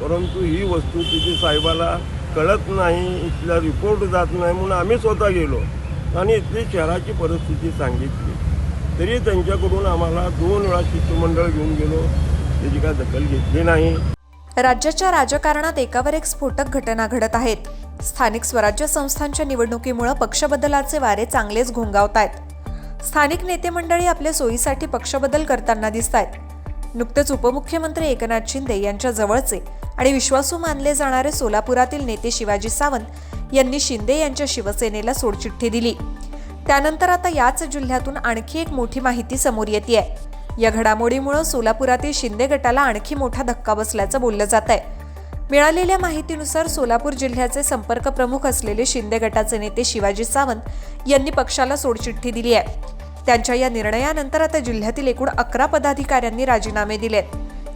परंतु ही वस्तुस्थिती साहेबाला कळत नाही इथला रिपोर्ट जात नाही म्हणून आम्ही स्वतः गेलो आणि इथली शहराची परिस्थिती सांगितली. तरी त्यांच्याकडून आम्हाला दोन वेळा शिष्टमंडळ घेऊन गेलो. त्याची काय दखल घेतली नाही. राज्याच्या राजकारणात एकावर एक स्फोटक घटना घडत आहेत. स्थानिक स्वराज्य संस्थांच्या निवडणुकीमुळे पक्षबदलाचे वारे चांगलेच घोंगावत आहेत स्थानिक नेते मंडळी आपल्या सोयीसाठी पक्षबदल करताना दिसत आहेत नुकतेच उपमुख्यमंत्री एकनाथ शिंदे यांच्या जवळचे आणि विश्वासू मानले जाणारे सोलापुरातील नेते शिवाजी सावंत यांनी शिंदे यांच्या शिवसेनेला सोडचिठ्ठी दिली. त्यानंतर आता याच जिल्ह्यातून आणखी एक मोठी माहिती समोर येते या घडामोडीमुळे सोलापुरातील शिंदे गटाला आणखी मोठा धक्का बसल्याचं बोललं जात आहे मिळालेल्या माहितीनुसार सोलापूर जिल्ह्याचे संपर्क प्रमुख असलेले शिंदे गटाचे नेते शिवाजी सावंत यांनी पक्षाला सोडचिठ्ठी दिली आहे त्यांच्या या निर्णयानंतर आता जिल्ह्यातील एकूण अकरा पदाधिकाऱ्यांनी राजीनामे दिलेत.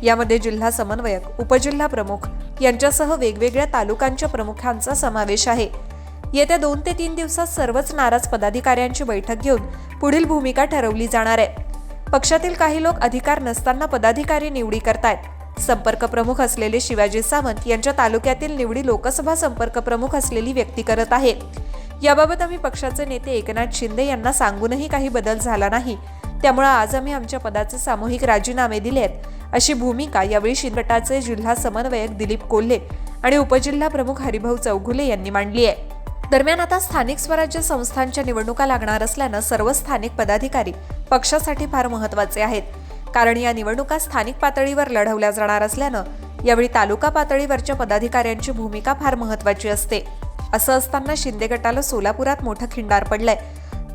यामध्ये जिल्हा समन्वयक उपजिल्हा प्रमुख यांच्यासह वेगवेगळ्या तालुक्यांच्या प्रमुखांचा समावेश आहे. येत्या दोन ते तीन दिवसात सर्वच नाराज पदाधिकाऱ्यांची बैठक घेऊन पुढील भूमिका ठरवली जाणार आहे. पक्षातील काही लोक अधिकार नसताना पदाधिकारी निवडी करतायत. संपर्क प्रमुख असलेले शिवाजी सावंत यांच्या तालुक्यातील निवडी लोकसभा संपर्क प्रमुख असलेली व्यक्ती करत आहे. याबाबत आम्ही पक्षाचे नेते एकनाथ शिंदे यांना सांगूनही काही बदल झाला नाही. त्यामुळे आज आम्ही आमच्या पदाचे सामूहिक राजीनामे दिलेत. अशी भूमिका यावेळी शिंदगटाचे जिल्हा समन्वयक दिलीप कोल्हे आणि उपजिल्हा प्रमुख हरिभाऊ चौघुले यांनी मांडली आहे. दरम्यान आता स्थानिक स्वराज्य संस्थांच्या निवडणुका लागणार असल्यानं सर्व स्थानिक पदाधिकारी पक्षासाठी फार महत्त्वाचे आहेत. कारण या निवडणुका स्थानिक पातळीवर लढवल्या जाणार असल्यानं यावेळी तालुका पातळीवरच्या पदाधिकाऱ्यांची भूमिका फार महत्वाची असते. असं असताना शिंदे गटाला सोलापुरात मोठं खिंडार पडलंय.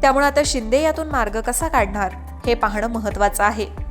त्यामुळे आता शिंदे यातून मार्ग कसा काढणार हे पाहणं महत्वाचं आहे.